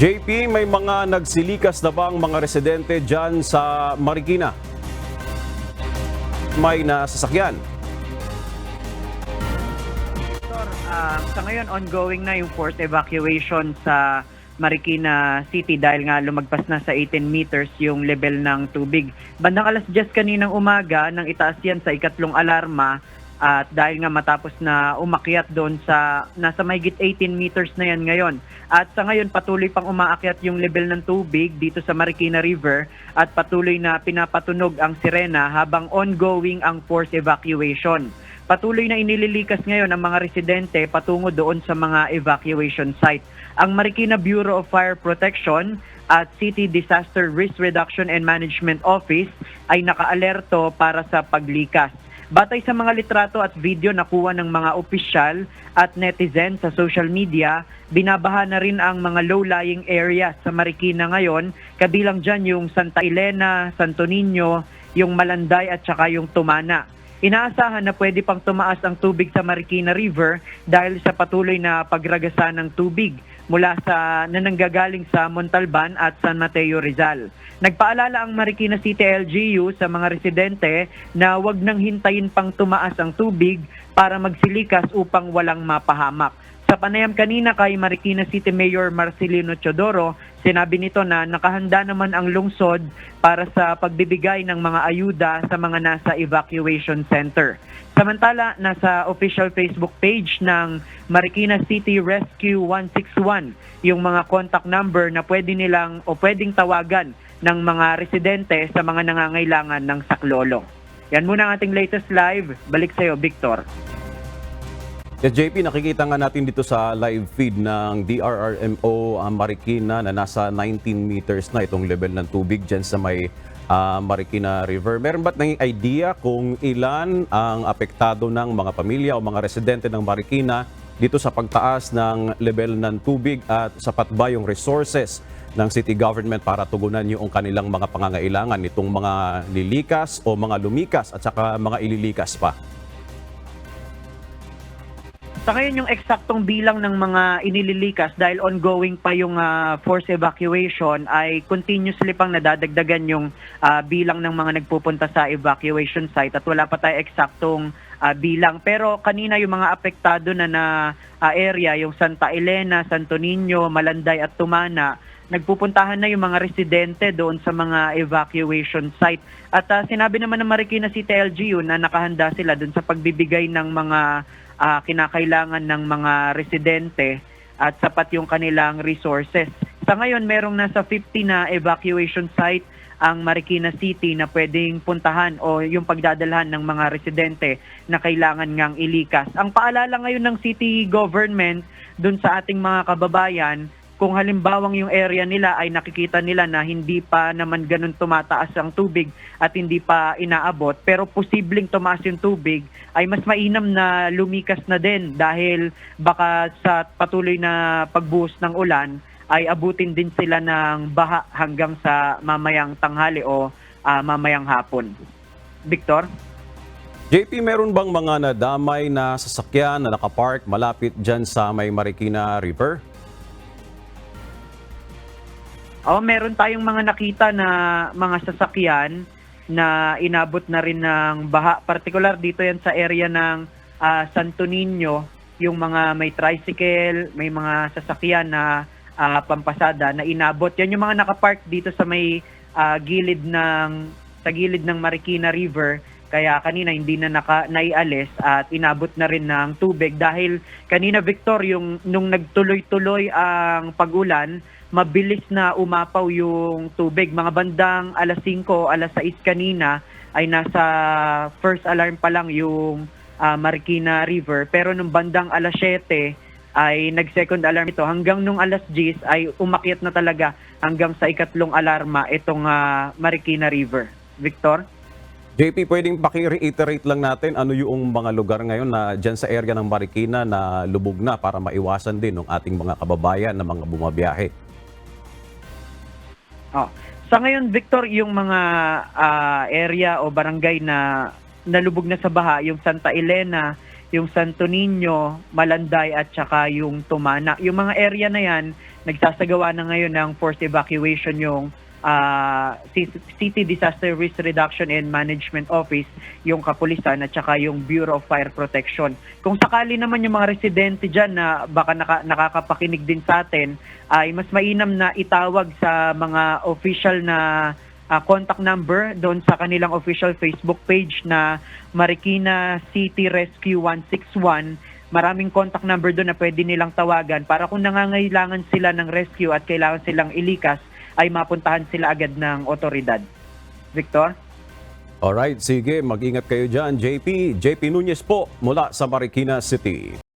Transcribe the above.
JP, may mga nagsilikas na bang mga residente dyan sa Marikina? May nasasakyan. Sir, ah, sa ngayon ongoing na yung forced evacuation sa Marikina City dahil nga lumagpas na sa 18 meters yung level ng tubig. Bandang alas 10 kaninang umaga nang itaas yan sa ikatlong alarma at dahil nga matapos na umakyat doon sa nasa mahigit 18 meters na yan ngayon. At sa ngayon patuloy pang umaakyat yung level ng tubig dito sa Marikina River at patuloy na pinapatunog ang sirena habang ongoing ang forced evacuation. Patuloy na inililikas ngayon ang mga residente patungo doon sa mga evacuation site. Ang Marikina Bureau of Fire Protection at City Disaster Risk Reduction and Management Office ay nakaalerto para sa paglikas. Batay sa mga litrato at video nakuha ng mga opisyal at netizen sa social media, binabaha na rin ang mga low-lying areas sa Marikina ngayon, kabilang dyan yung Santa Elena, Santo Niño, yung Malanday at saka yung Tumana. Inaasahan na pwede pang tumaas ang tubig sa Marikina River dahil sa patuloy na pagragasa ng tubig mula sa nananggagaling sa Montalban at San Mateo Rizal. Nagpaalala ang Marikina City LGU sa mga residente na wag nang hintayin pang tumaas ang tubig para magsilikas upang walang mapahamak. Sa panayam kanina kay Marikina City Mayor Marcelino Chodoro, sinabi nito na nakahanda naman ang lungsod para sa pagbibigay ng mga ayuda sa mga nasa evacuation center. Samantala, nasa official Facebook page ng Marikina City Rescue 161 yung mga contact number na pwede nilang o pwedeng tawagan ng mga residente sa mga nangangailangan ng saklolo. Yan muna ang ating latest live. Balik sa'yo, Victor. Yes, JP, nakikita nga natin dito sa live feed ng DRRMO ang Marikina na nasa 19 meters na itong level ng tubig dyan sa may ah, Marikina River. Meron ba't naging idea kung ilan ang apektado ng mga pamilya o mga residente ng Marikina dito sa pagtaas ng level ng tubig at sapat ba yung resources ng city government para tugunan yung kanilang mga pangangailangan nitong mga lilikas o mga lumikas at saka mga ililikas pa? Sa ngayon yung eksaktong bilang ng mga inililikas dahil ongoing pa yung ah, force evacuation ay continuously pang nadadagdagan yung ah, bilang ng mga nagpupunta sa evacuation site at wala pa tayo eksaktong ah, bilang. Pero kanina yung mga apektado na na ah, area, yung Santa Elena, Santo Niño, Malanday at Tumana, nagpupuntahan na yung mga residente doon sa mga evacuation site. At ah, sinabi naman ng Marikina City LGU na nakahanda sila doon sa pagbibigay ng mga ah, kinakailangan ng mga residente at sapat yung kanilang resources. Sa ngayon, merong nasa 50 na evacuation site ang Marikina City na pwedeng puntahan o yung pagdadalhan ng mga residente na kailangan ngang ilikas. Ang paalala ngayon ng city government dun sa ating mga kababayan, kung halimbawang yung area nila ay nakikita nila na hindi pa naman ganun tumataas ang tubig at hindi pa inaabot, pero posibleng tumaas yung tubig, ay mas mainam na lumikas na din dahil baka sa patuloy na pagbuhos ng ulan ay abutin din sila ng baha hanggang sa mamayang tanghali o ah, mamayang hapon. Victor? JP, meron bang mga nadamay na sasakyan na nakapark malapit dyan sa may Marikina River? Oh, meron tayong mga nakita na mga sasakyan na inabot na rin ng baha. Particular dito yan sa area ng ah, Santo Niño, yung mga may tricycle, may mga sasakyan na ah, pampasada na inabot. Yan yung mga nakapark dito sa may ah, gilid ng sa gilid ng Marikina River. Kaya kanina hindi na naka, naialis at inabot na rin ng tubig dahil kanina Victor yung nung nagtuloy-tuloy ang pagulan, mabilis na umapaw yung tubig. Mga bandang alas 5, alas 6 kanina ay nasa first alarm pa lang yung ah, Marikina River. Pero nung bandang alas 7 ay nag-second alarm ito. Hanggang nung alas 10 ay umakyat na talaga hanggang sa ikatlong alarma itong ah, Marikina River. Victor? JP, pwedeng paki-reiterate lang natin ano yung mga lugar ngayon na dyan sa area ng Marikina na lubog na para maiwasan din ng ating mga kababayan na mga bumabiyahe. Oh. Sa ngayon, Victor, yung mga ah, area o barangay na nalubog na sa baha, yung Santa Elena, yung Santo Niño, Malanday at saka yung Tumana. Yung mga area na yan, nagsasagawa na ngayon ng forced evacuation yung C- City Disaster Risk Reduction and Management Office, yung Kapulisan at saka yung Bureau of Fire Protection. Kung sakali naman yung mga residente dyan na baka naka- nakakapakinig din sa atin, ay mas mainam na itawag sa mga official na ah, contact number doon sa kanilang official Facebook page na Marikina City Rescue 161. Maraming contact number doon na pwede nilang tawagan para kung nangangailangan sila ng rescue at kailangan silang ilikas ay mapuntahan sila agad ng otoridad. Victor? Alright, sige, mag-ingat kayo dyan, JP. JP Nunez po mula sa Marikina City.